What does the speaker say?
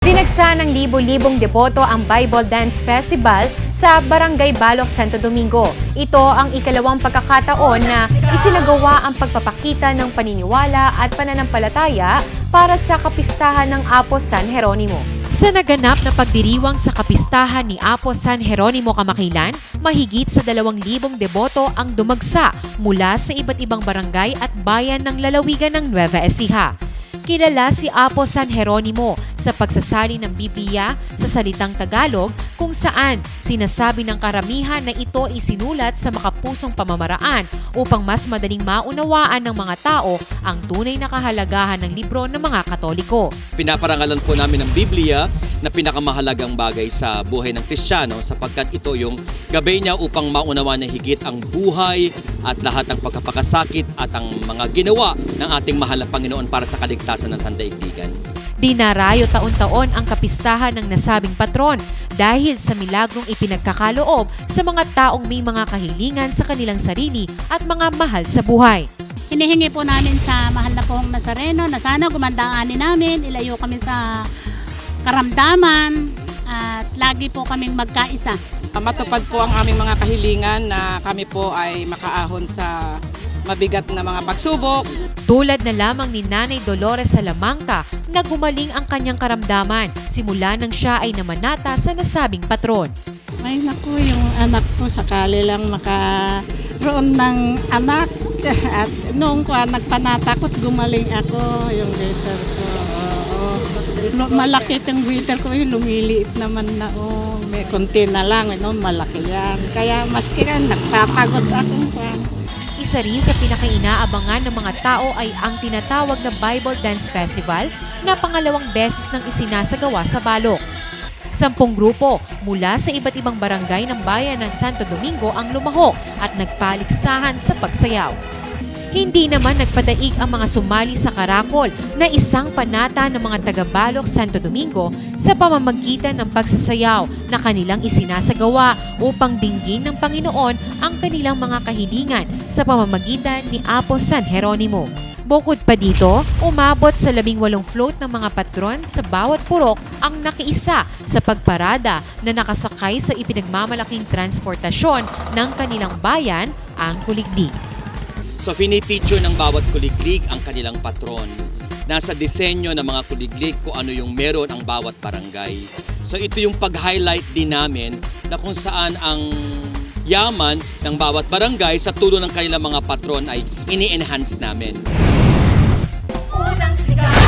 Dinagsa ng libo-libong deboto ang Bible Dance Festival sa Barangay Balok, Santo Domingo. Ito ang ikalawang pagkakataon na isinagawa ang pagpapakita ng paniniwala at pananampalataya para sa kapistahan ng Apo San Jeronimo. Sa naganap na pagdiriwang sa kapistahan ni Apo San Jeronimo Kamakilan, mahigit sa dalawang libong deboto ang dumagsa mula sa iba't ibang barangay at bayan ng lalawigan ng Nueva Ecija. Kilala si Apo San Jeronimo sa pagsasali ng Biblia sa salitang Tagalog kung saan sinasabi ng karamihan na ito isinulat sa makapusong pamamaraan upang mas madaling maunawaan ng mga tao ang tunay na kahalagahan ng libro ng mga Katoliko. Pinaparangalan po namin ng Biblia na pinakamahalagang bagay sa buhay ng Kristiyano sapagkat ito yung gabay niya upang maunawa na higit ang buhay at lahat ng pagkapakasakit at ang mga ginawa ng ating mahal na Panginoon para sa kaligtasan ng sandaigdigan. Dinarayo taon-taon ang kapistahan ng nasabing patron dahil sa milagrong ipinagkakaloob sa mga taong may mga kahilingan sa kanilang sarili at mga mahal sa buhay. Hinihingi po namin sa mahal na pong Nazareno na sana gumanda ang ani namin, ilayo kami sa karamdaman at lagi po kaming magkaisa. Matupad po ang aming mga kahilingan na kami po ay makaahon sa mabigat na mga pagsubok. Tulad na lamang ni Nanay Dolores Salamanca na gumaling ang kanyang karamdaman simula nang siya ay namanata sa nasabing patron. Ay naku, yung anak ko sakali lang makaroon ng anak. At noong ko nagpanatakot, gumaling ako yung waiter ko. Oo. Malaki itong waiter ko, yung lumiliit naman na. Oh, may konti na lang, no, malaki yan. Kaya maski yan, nagpapagod kwan. Isa rin sa pinakainaabangan ng mga tao ay ang tinatawag na Bible Dance Festival na pangalawang beses nang isinasagawa sa Balok. Sampung grupo mula sa iba't ibang barangay ng bayan ng Santo Domingo ang lumahok at nagpaliksahan sa pagsayaw. Hindi naman nagpadaig ang mga sumali sa Karakol na isang panata ng mga taga-Balok Santo Domingo sa pamamagitan ng pagsasayaw na kanilang isinasagawa upang dinggin ng Panginoon ang kanilang mga kahilingan sa pamamagitan ni Apo San Jeronimo. Bukod pa dito, umabot sa labing walong float ng mga patron sa bawat purok ang nakiisa sa pagparada na nakasakay sa ipinagmamalaking transportasyon ng kanilang bayan, ang kuliglig. So pinipicture ng bawat kuliglig ang kanilang patron. Nasa disenyo ng mga kuliglig kung ano yung meron ang bawat barangay. So ito yung pag-highlight din namin na kung saan ang yaman ng bawat barangay sa tulong ng kanilang mga patron ay ini-enhance namin. Unang sigaw